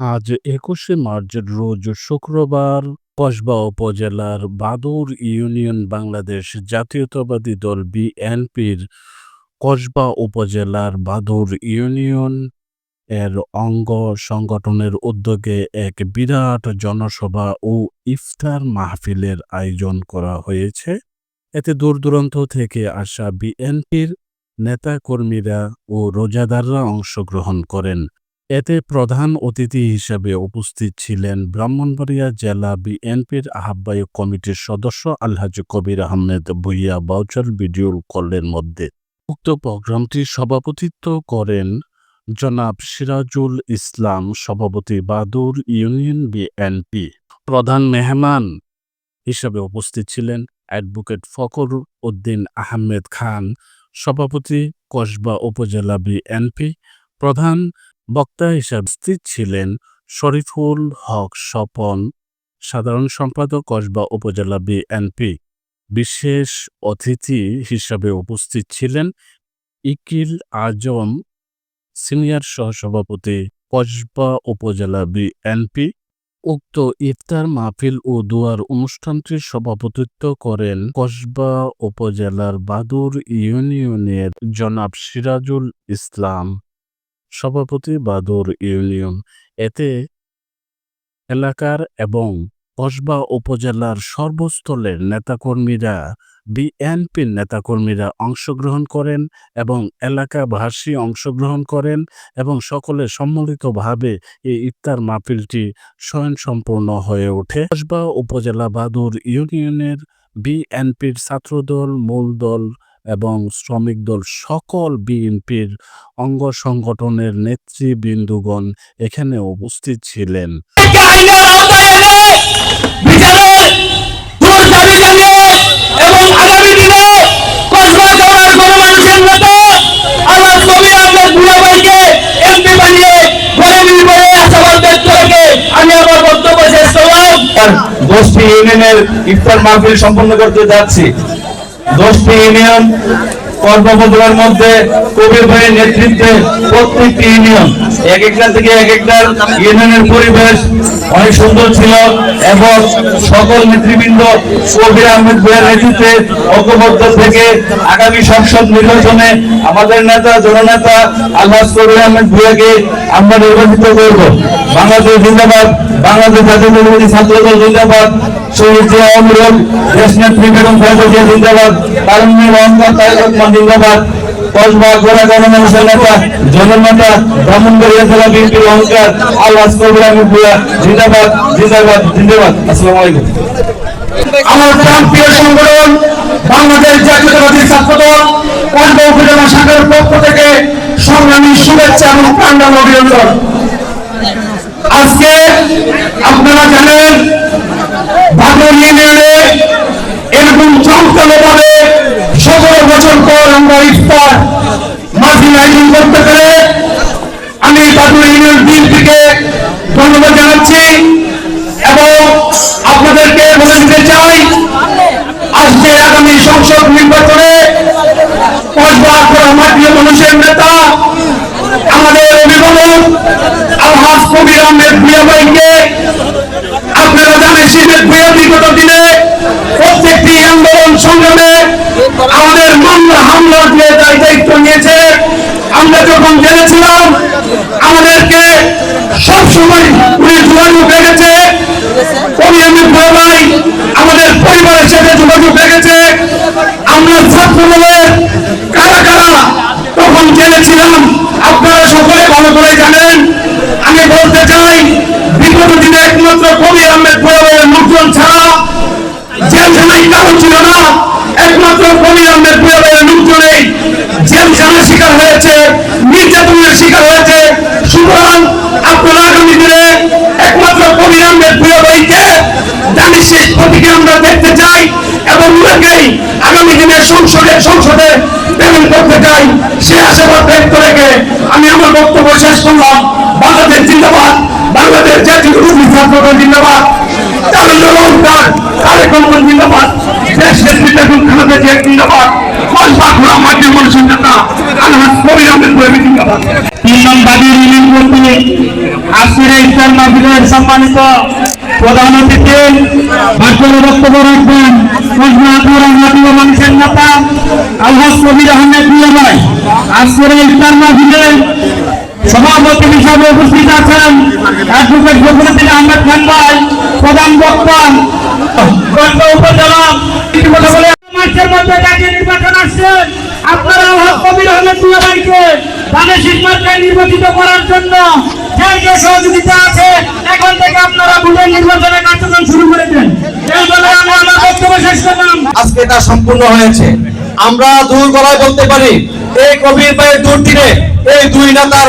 আজ একুশে মার্চ, রোজ শুক্রবার কসবা উপজেলার বাদুর ইউনিয়ন বাংলাদেশ জাতীয়তাবাদী দল বিএনপির কসবা উপজেলার বাদুর ইউনিয়ন এর অঙ্গ সংগঠনের উদ্যোগে এক বিরাট জনসভা ও ইফতার মাহফিলের আয়োজন করা হয়েছে। এতে দূর দূরান্ত থেকে আসা বিএনপির নেতাকর্মীরা ও রোজাদাররা অংশগ্রহণ করেন। এতে প্রধান অতিথি হিসেবে উপস্থিত ছিলেন ব্রাহ্মণবাড়িয়া জেলা বিএনপির আহ্বায়ক কমিটির সদস্য আলহাজ কবির আহমেদ ভুইয়া বাউচার ভিডিও কলের মধ্যে উক্ত প্রোগ্রামটি সভাপতিত্ব করেন জনাব সিরাজুল ইসলাম, সভাপতি বাদুর ইউনিয়ন বিএনপি প্রধান মেহমান হিসেবে উপস্থিত ছিলেন অ্যাডভোকেট ফখর উদ্দিন আহমেদ খান, সভাপতি কসবা উপজেলা বিএনপি প্রধান বক্তা হিসাবে উপস্থিত ছিলেন শরীফুল হক স্বপন, সাধারণ সম্পাদক কসবা উপজেলা বিএনপি। বিশেষ অতিথি হিসাবে উপস্থিত ছিলেন ইকিল আজম, সিনিয়র সহসভাপতি কসবা উপজেলা বিএনপি। উক্ত ইফতার মাহফিল ও দুয়ার অনুষ্ঠানটির সভাপতিত্ব করেন কসবা উপজেলার বাদুর ইউনিয়নের জনাব সিরাজুল ইসলাম। সভাপতি বাদুর ইউনিয়ন। এতে এলাকার এবং কসবা উপজেলার সর্বস্তলের নেতাকর্মীরা বিএনপির নেতাকর্মীরা অংশগ্রহণ করেন এবং এলাকাবাসী অংশগ্রহণ করেন এবং সকলে সম্মিলিতভাবে এই ইফতার মাহফিলটি স্বয়ংসম্পূর্ণ হয়ে ওঠে। কসবা উপজেলা বাদুর ইউনিয়নের বিএনপির ছাত্রদল, মূল দল এবং শ্রমিক দল সকল বিএনপির অঙ্গ সংগঠনের নেতৃবৃন্দগণ এখানে উপস্থিত ছিলেন। দশটি ইউনিয়নের ইফতার মাহফিল সম্পন্ন করতে যাচ্ছি। দশটি ইউনিয়ন কর্মপদের মধ্যে কবির ভাইয়ের নেতৃত্বে প্রত্যেকটি ইউনিয়ন। এক একটা থেকে এক একটা ইউনিয়নের পরিবেশ অনেক সুন্দর ছিল এবং সকল নেতৃবৃন্দ কবির আহমেদ ভাইয়ের নেতৃত্বে ঐক্যবদ্ধ থেকে আগামী সংসদ নির্বাচনে আমাদের নেতা, জননেতা আল্লাহ কবির আহমেদ ভুয়াকে আমরা নির্বাচিত করব। বাংলাদেশ জিন্দাবাদ, বাংলাদেশ জাতীয় ছাত্রদল জিন্দাবাদ শহীদ জিয়া অমরক দেশ বেগম খালেদা জিন্দাবাদ তারুণ্যের অহংকার তারেক জিন্দাবাদ, কসবা গোড়া গণমানুষের নেতা জননেতা ব্রাহ্মণবাড়িয়া জেলা বিএনপির অহংকার আল্লাহ কবির আহমেদ জিন্দাবাদ জিন্দাবাদ জিন্দাবাদ। আসসালামু আলাইকুম। আমার প্রান্তীয় সংগঠন বাংলাদেশ জাতীয়তাবাদী উপজেলা শাখার পক্ষ থেকে সংগ্রামী শুভেচ্ছা এবং প্রাণদান অভিনন্দন। আজকে আপনারা জানেন ভাদর ইউনিয়নে এরকম চমকালোভাবে সতেরো বছর পর আমরা ইফতার মাঝি আয়োজন করতে পেরে আমি ভাদর ইউনিয়ন বিএনপিকে ধন্যবাদ জানাচ্ছি এবং আপনাদেরকে বলে দিতে চাই, আজকে আগামী সংসদ নির্বাচনে কসবা আখড়া মাটির মানুষের নেতা আমাদের অভিভাবক আলহাজ কবির আহমেদ ভুয়া ভাইকে জানেন সিলেট ভুয়া বিগত দিনে প্রত্যেকটি আন্দোলন সংগ্রামে আমাদের মামলা হামলা দিয়ে দায় দায়িত্ব নিয়েছে, আমরা যখন জেনেছিলাম আমাদেরকে সবসময় পুলিশ যোগাযোগ রেখেছে কবি আমি ভাই আমাদের পরিবারের সাথে যোগাযোগ রেখেছে। আমরা ছাত্র দলের কারা কারা তখন জেনেছিলাম, আপনারা সকলে ভালো করে জানেন আমি বলতে চাই বিগত দিনে একমাত্র কবি আহমেদ ভুয়াবের লোকজন ছাড়া জেলখানায় কারও ছিল না। একমাত্র কবি আহমেদ ভুয়াবের লোকজনেই জেলখানার শিকার হয়েছে, নির্যাতনের শিকার হয়েছে। সুতরাং আপনারা আগামী দিনে একমাত্র কবি আহমেদ ভুয়াবাইকে জানি শেষ প্রতীকে আমরা দেখতে চাই এবং উনাকেই আগামী দিনে সংসদে সংসদে প্রেরণ করতে চাই। সে আশাবাদ ব্যক্ত রেখে আমি আমার বক্তব্য শেষ করলাম। বাংলাদেশ জিন্দাবাদ। বাংলাদেশ জাতীয় ছাত্রদল জিন্দাবাদ। তারুণ্য অহংকার তারেক রহমান জিন্দাবাদ। দেশ নেতৃত্ব এবং খালেদা জিয়া জিন্দাবাদ। কসবা ঘোড়া মাটির মানুষের নেতা আলহাজ কবির আহমেদ বয়াবি জিন্দাবাদ। তিন নং বাদী ইউনিয়ন কর্তৃক আজকের ইফতার মাহফিলের সম্মানিত প্রধান অতিথি ভাষণে বক্তব্য রাখবেন মানুষের নেতা আলহাজ কবির আহমেদ মিয়া ভাই। আজকের সভাপতি হিসাবে উপস্থিত আছেন প্রধান বক্তা উপজেলা নির্বাচন আপনারা কবির নির্বাচিত করার জন্য যে সহযোগিতা আছে, এখন থেকে আপনারা শুরু দেন। আজকে তা সম্পূর্ণ হয়েছে। আমরা দূর গলায় বলতে পারি, এই কবির ভাইয়ের দুর্দিনে এই দুই নেতার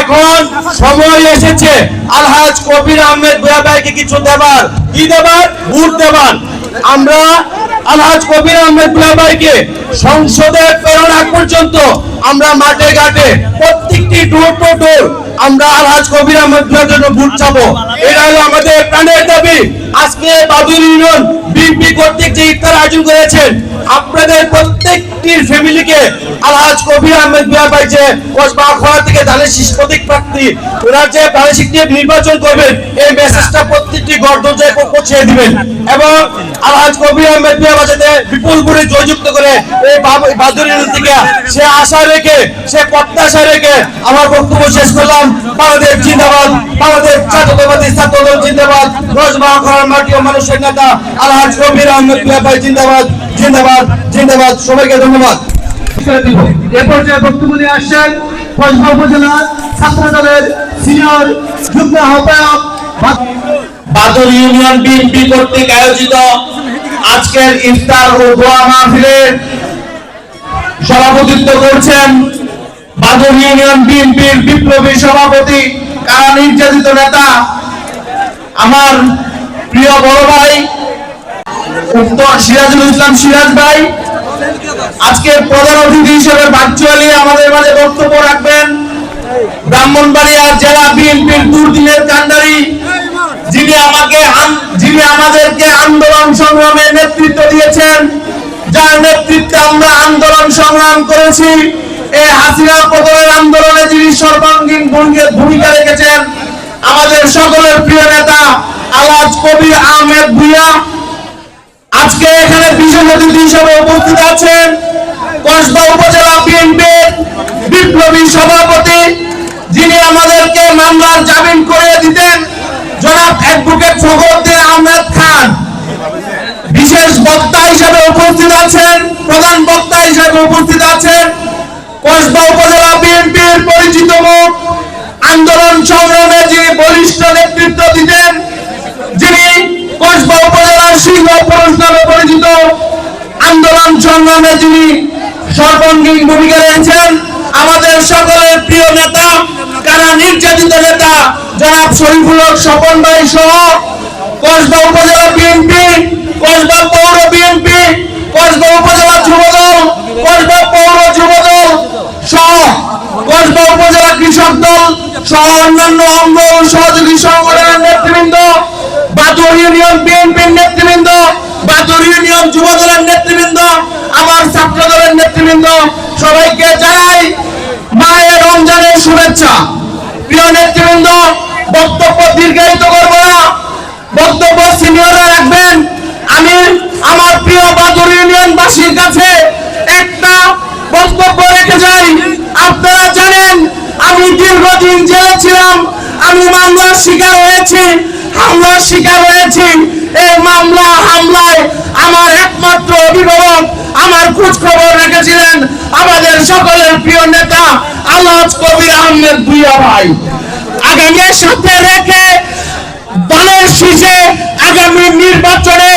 এখন সময় এসেছে। আলহাজ কবির আহমেদ বুয়া ভাইকে কিছু দেবার। কি দেবার? ভোট দেবার। আমরা আলহাজ কবির আহমেদ বুয়া ভাইকে সংসদে প্রেরণ পর্যন্ত আমরা মাঠে ঘাটে প্রত্যেকটি ডোর টু ডোর আমরা আলহাজ কবির আহমেদ বুয়ার জন্য ভোট চাবো। এটা হলো আমাদের প্রাণের দাবি। আজকে বাদুর ইউনিয়ন বিএনপি কর্তৃক যে ইফতার আয়োজন করেছেন আপনাদের প্রত্যেকটির ফ্যামিলিকে আলহাজ কবির আহমেদ ভাই যে কসবা থেকে ধানের শীষ প্রার্থী, ওনার যে প্রাদেশিক নিয়ে নির্বাচন করবেন, এই মেসেজটা প্রত্যেকটি গর্দজায় পৌঁছে দিবেন। এবং আলহাজ কবির আহমেদ করে জয়যুক্ত করে এই সে আশা রেখে, সে প্রত্যাশা রেখে আমার বক্তব্য শেষ করলাম। বাংলাদেশ জিন্দাবাদ, বাংলাদেশ ছাত্রদল জিন্দাবাদ রজমা আখড়ার মাটি ও মানুষের নেতা আলহাজ কবির আহমেদ মিয়া ভাই জিন্দাবাদ। জিন্দাবাদ জিন্দাবাদ সবাইকে ধন্যবাদ। এ পর্যায়ে বক্তব্য নিয়ে আসছেন কসবা উপজেলার ছাত্র দলের সিনিয়র যুগ্ম আহ্বায়ক বাদল ইউনিয়ন বিএনপি কর্তৃক আয়োজিত আজকের ইফতার ও দোয়া মাহফিলের সভাপতিত্ব করছেন বাদল ইউনিয়ন বিএনপির বিপ্লবী সভাপতি কারা নির্যাতিত নেতা আমার প্রিয় বড় ভাই উত্তর সিরাজুল ইসলাম সিরাজ ভাই। আজকে প্রধান অতিথি হিসেবে ভার্চুয়ালি আমাদের মাঝে বক্তব্য রাখবেন ব্রাহ্মণবাড়িয়া জেলা বিএনপির দুর্দিনের কান্ডারি, যিনি আমাকে যিনি আমাদেরকে আন্দোলন সংগ্রামে নেতৃত্ব দিয়েছেন। যার নেতৃত্বে আমরা আন্দোলন সংগ্রাম করেছি। এই হাসিনা পতনের আন্দোলনে যিনি সর্বাঙ্গীন ভূমিকা- রেখেছেন, আমাদের সকলের প্রিয় নেতা আলাজ কবির আহমেদ ভুইয়া আজকে এখানে বিশেষ অতিথি হিসেবে উপস্থিত আছেন কসবা উপজেলা বিএনপির বিপ্লবী সভাপতি, যিনি আমাদেরকে মামলার জামিন করে দিতেন। বক্তা হিসেবে উপস্থিত আছেন, প্রধান বক্তা হিসেবে উপস্থিত আছেন কসবা উপজেলা বিএনপির পরিচিত মুখ। আন্দোলন সংগ্রামে যিনি বলিষ্ঠ নেতৃত্ব দিতেন, যিনি কসবা উপজেলার সিংহ পুরুষ নামে পরিচিত আন্দোলন সংগ্রামে যিনি সর্বাঙ্গীন ভূমিকা রয়েছেন আমাদের সকলের প্রিয় নেতা, কারা নির্যাতিত নেতা, জনাব হক স্বপন ভাই সহ কসবা উপজেলা বিএনপি, কসবা পৌর বিএনপি, কসবা উপজেলা যুবদল, কসবা পৌর যুবদল সহ কসবা উপজেলা কৃষক দল সহ অন্যান্য অঙ্গ সহযোগী সংগঠনের বাদুর ইউনিয়ন বিএনপির নেতৃবৃন্দ বাদুর ইউনিয়ন যুব দলের নেতৃবৃন্দ, আমার ছাত্র দলের নেতৃবৃন্দ, সবাইকে জানাই মায়ের রমজানের শুভেচ্ছা। প্রিয় নেতৃবৃন্দ, বক্তব্য দীর্ঘায়িত করব না। বক্তব্য সিনিয়ররা রাখবেন। আমি আমার প্রিয় বাদুর ইউনিয়নবাসীর কাছে একটা বক্তব্য রেখে যাই। আপনারা জানেন, আমি দীর্ঘদিন জেলে ছিলাম। আমি মামলার শিকার হয়েছি। হামলার শিকার হয়েছি। এই মামলা, হামলায় আমার একমাত্র অভিভাবক, আমার খোঁজ খবর রেখেছিলেন আমাদের সকলের প্রিয় নেতা আলহাজ কবির আহমেদ ভুইয়া ভাই। আগামী সাথে রেখে দলের শীষে আগামী নির্বাচনে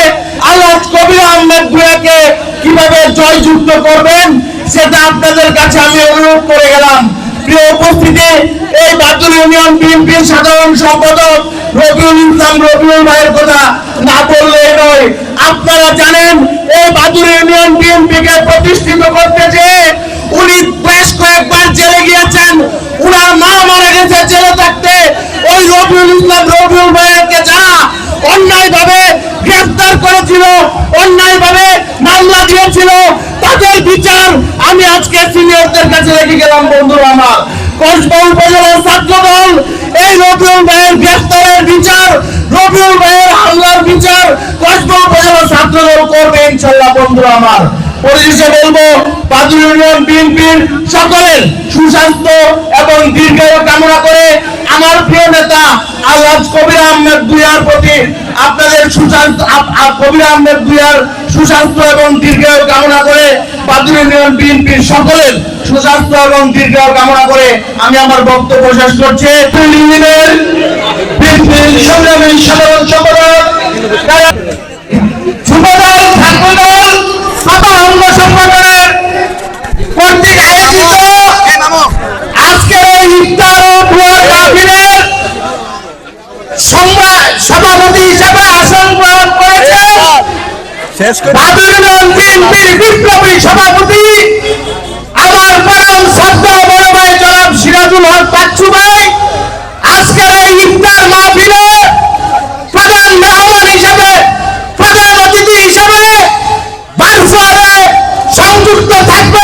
আল্লাহ কবির আহমেদ ভুয়াকে কীভাবে জয়যুক্ত করবেন, সেটা আপনাদের কাছে আমি অনুরোধ করে গেলাম। প্রিয় উপস্থিতি, এই বাদুর ইউনিয়ন বিএনপির সাধারণ সম্পাদক রবিউল ইসলাম রবিউল ভাইয়ের কথা না বললেই নয়। আপনারা জানেন, এই বাদুর ইউনিয়ন বিএনপি কে প্রতিষ্ঠিত করতে যে উনি বেশ কয়েকবার জেলে গিয়েছেন। উনার মা মারা গেছে জেলে থাকতে। ওই রবিউল ইসলাম রবিউল যারা অন্যায় ভাবে গ্রেফতার করেছিল অন্যায় ভাবে মামলা দিয়েছিল তাদের বিচার আমি আজকে সিনিয়রদের কাছে রেখে গেলাম বন্ধুরা আমার। কসবা উপজেলার ছাত্র দল এই রবিউল ভাইয়ের গ্রেফতারের বিচার, রবিউল ভাইয়ের হামলার বিচার কসবা উপজেলার ছাত্র দল করবে ইনশাল্লাহ বন্ধুরা আমার। পরিশেষে বলব বাদুর ইউনিয়ন বিএনপির সকলের সুস্বাস্থ্য এবং দীর্ঘায়ু কামনা করে আমার প্রিয় নেতা আল্লাহ কবির আহমেদ দুইয়ার প্রতি আপনাদের আপ- কবির আহমেদ দুইয়ার সুস্বাস্থ্য এবং দীর্ঘায়ু কামনা করে বিএনপির সকলের সুস্বাস্থ্য এবং দীর্ঘায়ু কামনা করে আমি আমার বক্তব্য শেষ করছি। সভাপতি হিসেবে আসন গ্রহণ করেছেন বাদুরগঞ্জ বিএনপির বিপ্লবী সভাপতি, আমার পরম শ্রদ্ধা বড় ভাই জনাব সিরাজুল হক বাচ্চু ভাই, আজকের এই ইফতার মাহফিলে প্রধান মেহমান হিসেবে, প্রধান অতিথি হিসেবে বারফারে সংযুক্ত থাকবেন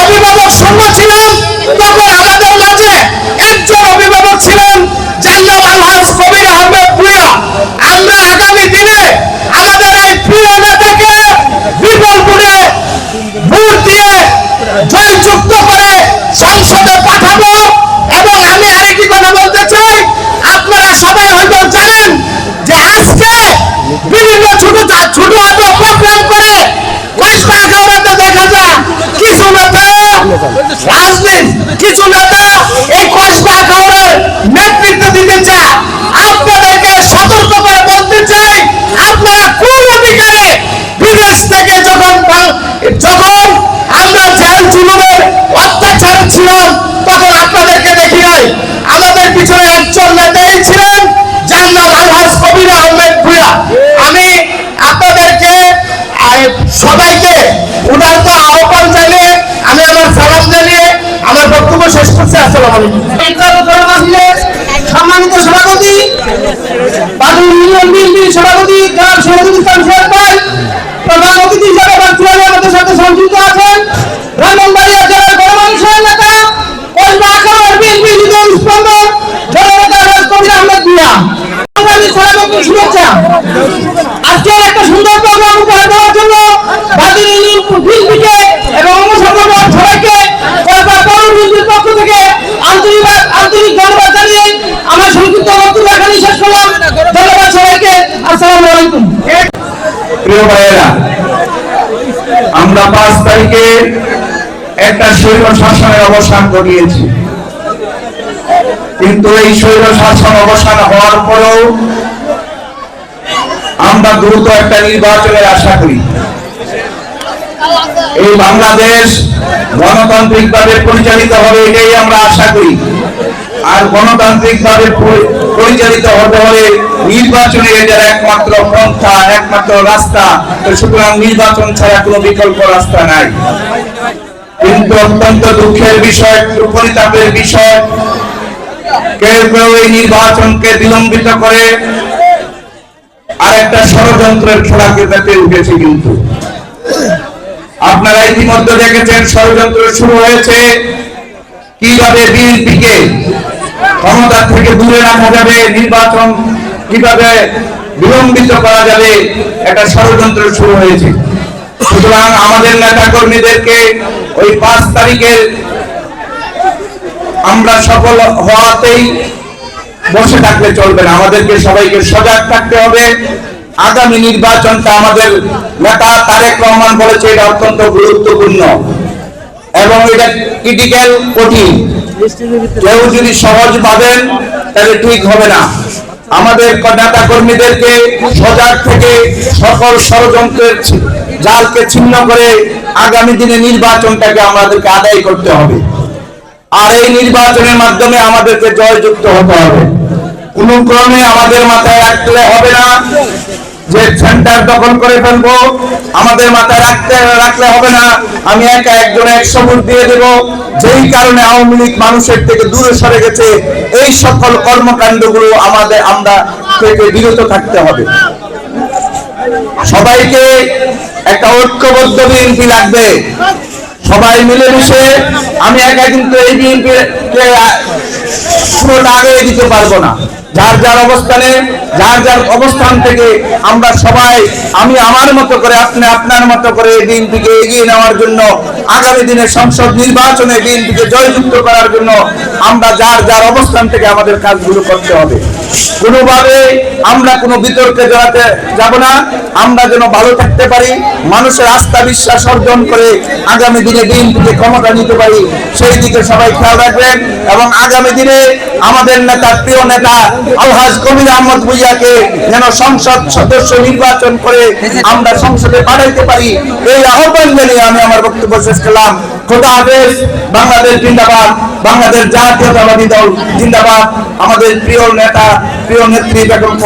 অভিভাবক সংঘ ছিলাম তখন আমাদের মাঝে একজন অভিভাবক ছিলেন যার নাম আলহাজ কবির আহমেদ ভুইয়া আমরা আগামী দিনে আমাদের এই প্রিয় নেতাকে বিপুলপুরে ভোট দিয়ে জয়যুক্ত করে সংসদে পাঠাবো এবং আমি আরেকটি কথা বলতে চাই আপনারা সবাই হয়তো জানেন যে আজকে বিভিন্ন ছোট ছোট ছোট প্রোগ্রাম করে কয়েকটা আখাউড়াতে দেখা যায় কিছু নেতা রাজনীতি কিছু নেতা এই কষ্টা আখাউড়ার নেতৃত্ব দিতে চায় আপনাদেরকে সতর্ক করে বলতে চাই আপনারা কোন অধিকারে বিদেশ থেকে যখন বাং- যখন আমরা জেল জুলুমের অত্যাচার ছিলাম তখন আপনাদেরকে দেখি নাই আমাদের পিছনে একজন নেতাই ছিলেন যার নাম আলহাজ কবির আহমেদ ভুয়া আমি আপনাদেরকে আহ, সবাইকে উদারত আহ্বান জানিয়ে আমি আমার সালাম জানিয়ে আমার বক্তব্য শেষ করছি আসসালামু আলাইকুম সভাপতি সভাপতি ভাই প্রধান অতিথি হিসাবে আমাদের সাথে সংযুক্ত আছেন আমার পাঁচ তারিখে একটা শৈল শাসনের অবসান ঘটিয়েছি। কিন্তু এই শৈল শাসন অবসান হওয়ার পরেও আমরা দ্রুত একটা নির্বাচনের আশা করি। এই বাংলাদেশ গণতান্ত্রিক ভাবে পরিচালিত হবে এটাই আমরা আশা করি। আর গণতান্ত্রিক ভাবে পরিচালিত হতে হলে নির্বাচনের এটার একমাত্র পন্থা, একমাত্র রাস্তা। সুতরাং নির্বাচন ছাড়া কোনো বিকল্প রাস্তা নাই। কিন্তু অত্যন্ত দুঃখের বিষয় পরিতাপের বিষয়, কেউ কেউ এই নির্বাচনকে বিলম্বিত করে আর একটা ষড়যন্ত্রের খেলাকে তাতে উঠেছে কিন্তু। আপনারা ইতিমধ্যে দেখেছেন ষড়যন্ত্র শুরু হয়েছে। কীভাবে বিএনপিকে ক্ষমতা থেকে দূরে রাখা যাবে, নির্বাচন কীভাবে বিলম্বিত করা যাবে, একটা ষড়যন্ত্র শুরু হয়েছে। সুতরাং আমাদের নেতা কর্মীদেরকে ওই পাঁচ তারিখের আমরা সফল হওয়াতেই বসে থাকলে চলবে না। আমাদেরকে সবাইকে সজাগ থাকতে হবে। আগামী নির্বাচনটা আমাদের নেতা তারেক রহমান বলেছে, এটা অত্যন্ত গুরুত্বপূর্ণ। এবং এটা ক্রিটিক্যাল কঠিন। কেউ যদি সহজ পাবেন, তাহলে ঠিক হবে না। আমাদের নেতা কর্মীদেরকে সজাগ থেকে সকল ষড়যন্ত্রের জালকে ছিন্ন করে আগামী দিনে নির্বাচনটাকে আমাদেরকে আদায় করতে হবে। আর এই নির্বাচনের মাধ্যমে আমাদেরকে জয়যুক্ত হতে হবে। কোন ক্রমে আমাদের মাথায় রাখলে হবে না। যে সেন্টার দখল করে ফেলব, আমাদের মাথায় রাখতে, রাখলে হবে না। আমি একা একজন একশো ভোট দিয়ে দেব। যেই কারণে আওয়ামী লীগ মানুষের থেকে দূরে সরে গেছে, এই সকল কর্মকাণ্ডগুলো আমাদের, আমরা থেকে বিরত থাকতে হবে। সবাইকে একটা ঐক্যবদ্ধ বিএনপি লাগবে। সবাই মিলেমিশে আমি একা কিন্তু এই বিএনপি পুরোটা আগে দিতে পারব না। যার যার অবস্থানে, যার যার অবস্থান থেকে আমরা সবাই, আমি আমার মতো করে, আপনি আপনার মতো করে এই দিনটিকে এগিয়ে নেওয়ার জন্য, আগামী দিনে সংসদ নির্বাচনে দিনটিকে জয়যুক্ত করার জন্য আমরা যার যার অবস্থান থেকে আমাদের কাজগুলো করতে হবে। কোনোভাবে আমরা কোনো বিতর্কে জড়াতে যাব না। আমরা যেন ভালো থাকতে পারি, মানুষের আস্থা বিশ্বাস অর্জন করে আগামী দিনে বিএনপিকে ক্ষমতা নিতে পারি, সেই দিকে সবাই খেয়াল রাখবেন। এবং আগামী দিনে আমাদের নেতা, প্রিয় নেতা আলহাজ কবির আহমদ ভুইয়াকে যেন সংসদ সদস্য নির্বাচন করে আমরা সংসদে পাঠাইতে পারি, এই আহ্বান জানিয়ে আমি আমার বক্তব্য শেষ করলাম। খোদা হাফেজ, বাংলাদেশ জিন্দাবাদ, বাংলাদেশ জাতীয়তাবাদী দল জিন্দাবাদ। আমাদের প্রিয় নেতা, প্রিয় নেত্রী বেগম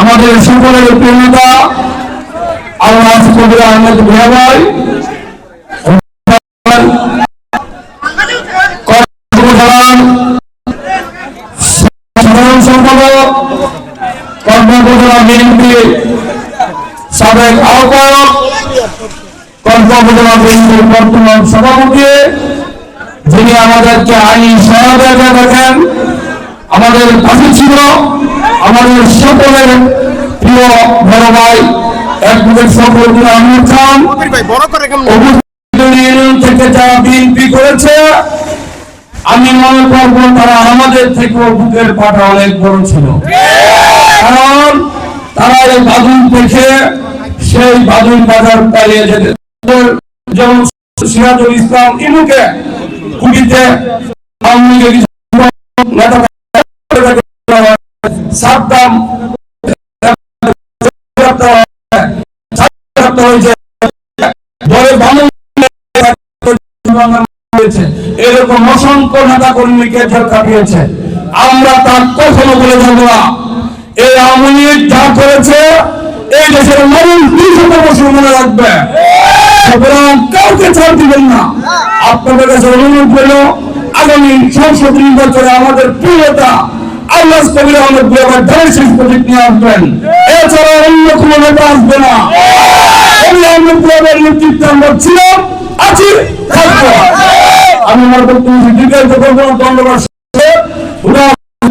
আমাদের সকলের নেতা, আল্লাহ কবির আহমেদ ভাই সাধারণ বর্তমান সভাপতি, যিনি আমাদেরকে আইনি সহায়তা দেখেন, আমাদের পাশে ছিল আমাদের সকলের প্রিয় বড় ভাই অ্যাডভোকেট সকল আহমদ খান। থেকে যারা বিএনপি করেছে আমি মনে করব তারা আমাদের থেকেও বুকের পাটা অনেক বড় ছিল। কারণ তারা এই বাদুন দেখে সেই বাদুন বাজার পালিয়ে যেতে যেমন সিরাজুল ইসলাম কুড়িতে আওয়ামী লীগের হয়েছে এরকম অসংখ্য নেতা কর্মীকে কাটিয়েছে আমরা তার কখনো বলে যাব না। এই আওয়ামী যা করেছে, এই দেশের মানুষ দুই শত বছর মনে রাখবে। কাউকে ছাড় দিবেন না। আপনাদের কাছে অনুরোধ করল আগামী সংসদ নির্বাচনে আমাদের প্রিয়তা আল্লাহ কবির আহমেদ বিয়াবার শেষ প্রজেক্ট নিয়ে আসবেন। এছাড়া অন্য কোনো নেতা আসবে না। কবির আহমেদ বিয়াবার নেতৃত্বে আমরা ছিলাম আছি থাকব। আমি আমার বক্তব্য দীর্ঘায়িত করব না ধন্যবাদ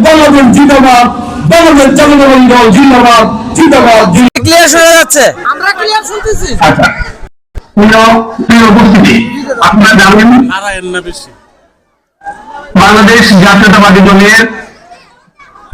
বাংলাদেশ জিন্দাবাদ বাংলাদেশ জনগণ দল জিন্দাবাদ জিন্দাবাদ ক্লিয়ার শোনা যাচ্ছে? আচ্ছা। প্রিয় উপস্থিতি আপনারা জানেন বাংলাদেশ জাতীয়তাবাদী দলের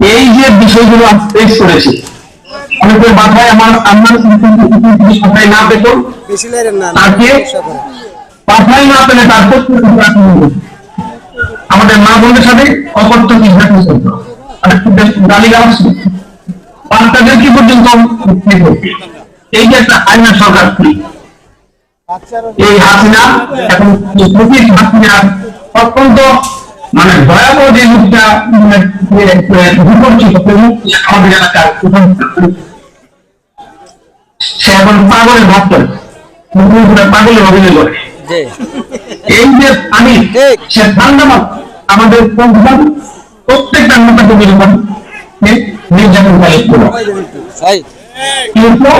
এই যে বিষয়গুলো আমি ফেস করেছি অনেকের মাথায় আমার আমার মাথায় না পেত তাকে মাথায় না পেলে তার আমাদের মা বোনের সাথে বাচ্চাদের কি পর্যন্ত এই যে একটা আইনা সরকার এই হাসিনা এখন অত্যন্ত মানে ভয়াবহ যে মুখটা মানে, বিপর্যিত আমাদের এলাকার সে এখন পাগলের ভক্ত পাগলের অভিনয় করে। এই যে ঠিক। সে ঠান্ডা আমাদের সংবিধান প্রত্যেকটা নেতা কর্মীর উপর নির্যাতন ভাই কিন্তু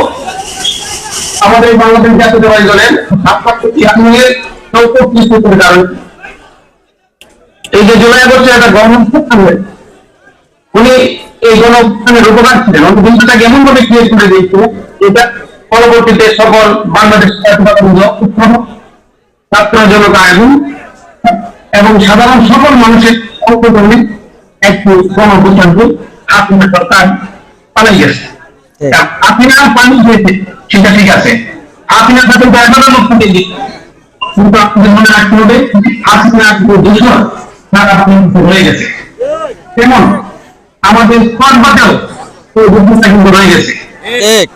আমাদের বাংলাদেশ জাতীয়তাবাদী দলের ভারপ্রাপ্ত চেয়ারম্যানের চৌকট করে কারণ এই যে জুলাই আগস্টে একটা হয়েছে উনি এই গণঅভ্যুত্থানের উপকার ছিলেন। উনি বিষয়টাকে এমন ভাবে ক্রিয়েট করে দিয়েছিল এটা পরবর্তীতে সকল বাংলাদেশ ছাত্র জনতা এবং এবং সাধারণ সকল মানুষের অংশগ্রহণে একটি গণঅভ্যুত্থানকে হাসিনা সরকার পালাই গেছে। হাসিনা পানি হয়েছে সেটা ঠিক আছে। হাসিনা সাথে মুক্তি দিয়ে কিন্তু আপনাদের মনে রাখতে হবে যে দূষণ তারা কিন্তু রয়ে গেছে। তেমন আমাদের সর্বাতেও ওই বুদ্ধিটা কিন্তু রয়ে গেছে। ঠিক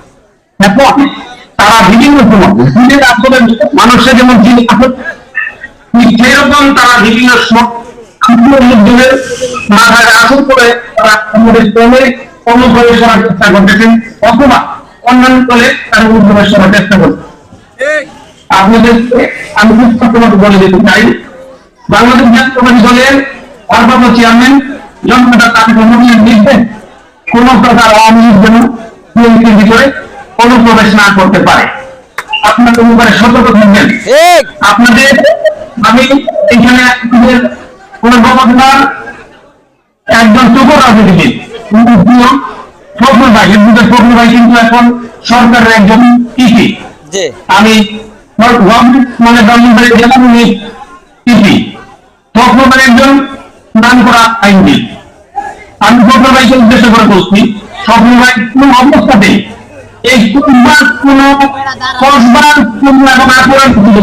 এখন তারা বিভিন্ন সময় দিনের আসলে মানুষের যেমন দিন আসলে সেরকম তারা বিভিন্ন সময় আন্দোলনের মাথায় আসল করে তারা আমাদের দলে অনুপ্রবেশ করার চেষ্টা করতেছেন অথবা অন্যান্য দলে তারা অনুপ্রবেশ করার চেষ্টা করছেন আপনাদেরকে আমি খুব বলে দিতে চাই বাংলাদেশ জাতীয়তাবাদী দলের ভারপ্রাপ্ত চেয়ারম্যান জনতা তাকে অনুমোদন দিচ্ছেন কোন প্রকার আওয়ামী লীগ যেন বিএনপির ভিতরে অনুপ্রবেশ না করতে পারে। আপনার কোনো ব্যাপারে সতর্ক থাকবেন। আপনাদের আমি এখানে আপনাদের কোন গবেষণার একজন চোখ রাজনীতিবিদ কিন্তু ফখরুল ভাই কিন্তু ফখরুল ভাই কিন্তু এখন সরকারের একজন কৃষি। আমি গভর্নমেন্ট মানে গভর্নমেন্টের জেলা কৃষি। ভাই একজন নাম করা আইনজীবী। আমি ফখরুল ভাইকে উদ্দেশ্য করে বলছি ফখরুল ভাই কোন অবস্থাতে এই কোনবার কোন কসবার কোন এবং আপনার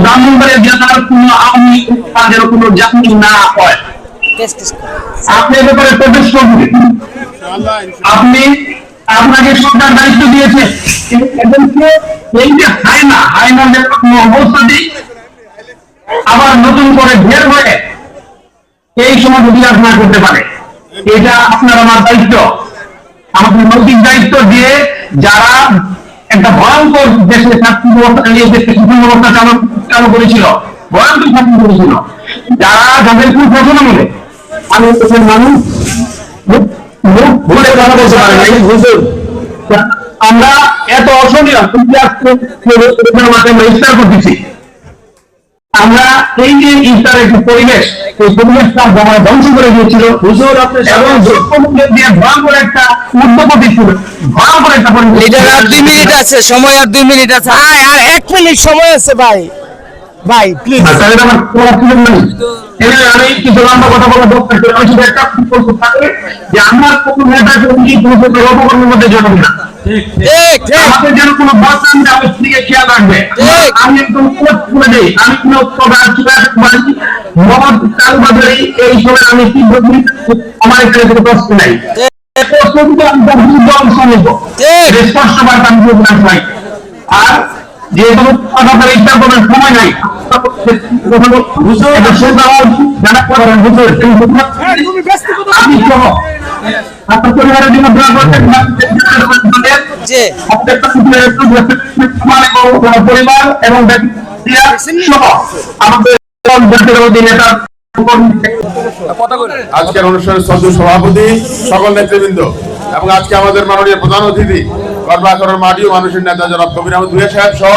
ব্রাহ্মণবাড়ির জেলার কোন আওয়ামী তাদের কোন জাতি না হয়। টেস্ট টেস্ট আপনি ব্যাপারে প্রবেশ করবেন আপনি আপনাকে সরকার দায়িত্ব দিয়েছে। এদেরকে এই যে হায়না অবস্থাতেই আবার নতুন করে বের হয়ে এই সময় বিরাজ না করতে পারে। এটা আপনার আমার দায়িত্ব। আমাদের নৈতিক দায়িত্ব দিয়ে যারা একটা ভয়ঙ্কর দেশে শাস্তি ব্যবস্থা চালিয়ে দেশকে শাসন ব্যবস্থা চালু চালু করেছিল, ভয়ঙ্কর শাসন করেছিল, যারা যাদের খুব ঘটনা মনে আমি দেশের মানুষ ভুলে কথা বলতে পারে আমরা এত মাঠে আমরা ইফতার করতেছি। আমরা এই যে ইফতারের একটি পরিবেশ এই পরিবেশটা আমরা ধ্বংস করে দিয়েছিল। হুজুর আপনি এবং জনগণকে দিয়ে ভয়ঙ্কর একটা উদ্যোগতি ছিল ভয়ঙ্কর একটা পরিবেশ লিডার আর দুই মিনিট আছে সময় আর দুই মিনিট আছে। ভাই আর এক মিনিট সময় আছে ভাই। ভাই প্লিজ তাহলে আমার কোনো সুযোগ নেই। এখানে আমি কিছু লম্বা কথা বলার দরকার। আমি শুধু একটা বলতে থাকি যে আমার কোনো নেতা কর্মী কোনো অপকর্মের মধ্যে জন্ম না। ঠিক আমাদের যেন কোনো বাচ্চা আমাদের দিকে খেয়াল রাখবে। আমি একদম কোট করে দিই আমি কোনো প্রধান বাড়ি মদ কালবাজারি এই সময় আমি তীব্র বিরোধিতা আমার এখানে কোনো প্রশ্ন নাই। প্রশ্ন কিন্তু আমি তার বিরুদ্ধে অংশ নেব ঠিক। এটা স্পষ্ট বার্তা আমি বলতে আর যেহেতু আপনার ইচ্ছা করার সময় নাই। যারা করেন তুমি হুজুর- আপনি সহ। আপনার পরিবারের জন্য দোয়া করবেন জি। প্রত্যেকটা কুকুরের একটু সম্মান এবং তোমার পরিবার এবং আমাদের আজকের অনুষ্ঠানের শ্রদ্ধ সভাপতি সকল নেতৃবৃন্দ এবং আজকে আমাদের মাননীয় প্রধান অতিথি কর্মাকরের মাটি ও মানুষের নেতা জনাব কবির আহমদ ভুইয়া সাহেব সহ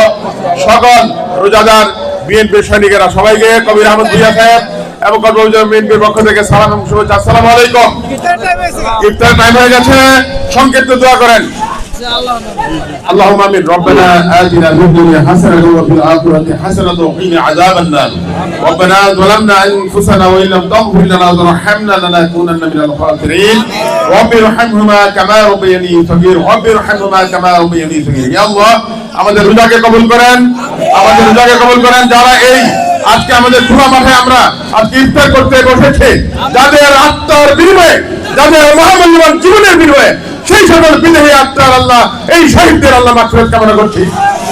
সকল রোজাদার বিএনপির সৈনিকেরা সবাইকে কবির আহমদ ভুইয়া সাহেব এবং কর্মবিজয় বিএনপির পক্ষ থেকে সালাম এবং শুভেচ্ছা আসসালামু আলাইকুম ইফতার টাইম হয়ে গেছে সংক্ষিপ্ত দোয়া করেন اللهم امين ربنا اتنا في الدنيا حسنه وفي الاخره حسنه وقنا عذاب النار ربنا ظلمنا انفسنا وان لم تغفر لنا وترحمنا لنكونن من الخاسرين رب ارحمهما كما ربياني صغير رب ارحمهما كما ربياني صغير يا الله আমাদের রোজাকে কবুল করেন আমাদের রোজাকে কবুল করেন যারা এই আজকে আমাদের খোলা মাঠে আমরা আজকে ইফতার করতে বসেছে। যাদের আত্মার বিনিময়ে, যাদের মহামূল্যবান জীবনের বিনিময়ে, সেই সকল বিদেহী আত্মার আল্লাহ, এই শহীদদের আল্লাহ মাকফিরাত কামনা করছি।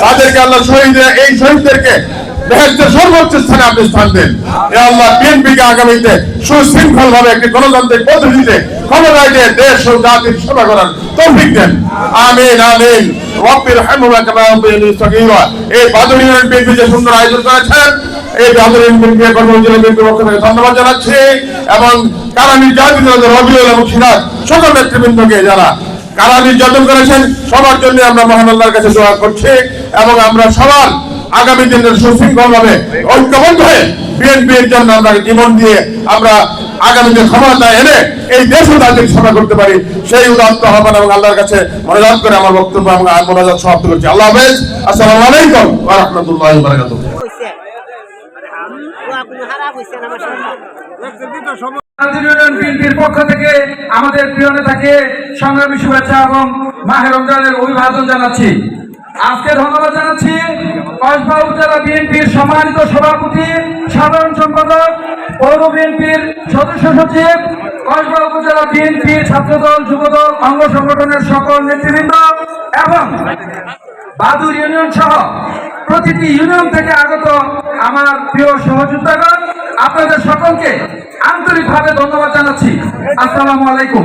তাদেরকে আল্লাহ শহীদের এই শহীদদেরকে সর্বোচ্চ স্থানে আপনি স্থান দেন। আল্লাহ, বিএনপিকে আগামীতে সুশৃঙ্খল ভাবে একটি গণতান্ত্রিক পদ্ধতিতে ক্ষমতায় দিয়ে দেশ ও জাতির সেবা করার তৌফিক দেন। আমিন আমিন। এই বাদুর বিএনপি যে সুন্দর আয়োজন করেছেন এই ধন্যবাদ জানাচ্ছি। এবং রবিউল সকল নেতৃবৃন্দকে যারা করেছেন, সবার জন্য আমরা মহান আল্লাহর কাছে দোয়া করছি এবং আমরা সবার আগামী দিনের সুশৃঙ্খল ভাবে ঐক্যবদ্ধ হয়ে জন্য আমরা জীবন দিয়ে আমরা আগামী দিন ক্ষমতা এনে এই দেশ জাতির সেবা করতে পারি। সেই উদাত্ত আহ্বান এবং আল্লাহর কাছে মনোজাত করে আমার বক্তব্য এবং মনোজাত সমাপ্ত করছি। আল্লাহ হাফেজ। আসসালামু আলাইকুম ওয়া রাহমাতুল্লাহি ওয়া বারাকাতুহু। আমার বিএনপির পক্ষ থেকে আমাদের প্রিয় নেতাকে সংগ্রামী শুভেচ্ছা এবং মাহের রমজানের অভিবাদন জানাচ্ছি। আজকে ধন্যবাদ জানাচ্ছি কসবা উপজেলা বিএনপির সম্মানিত সভাপতি সাধারণ সম্পাদক পৌর বিএনপির সদস্য সচিব কসবা উপজেলা বিএনপির ছাত্রদল যুবদল অঙ্গ সংগঠনের সকল নেতৃবৃন্দ এবং বাদুর ইউনিয়ন সহ প্রতিটি ইউনিয়ন থেকে আগত আমার প্রিয় সহযোদ্ধাগণ আপনাদের সকলকে আন্তরিকভাবে ধন্যবাদ জানাচ্ছি। আসসালামু আলাইকুম।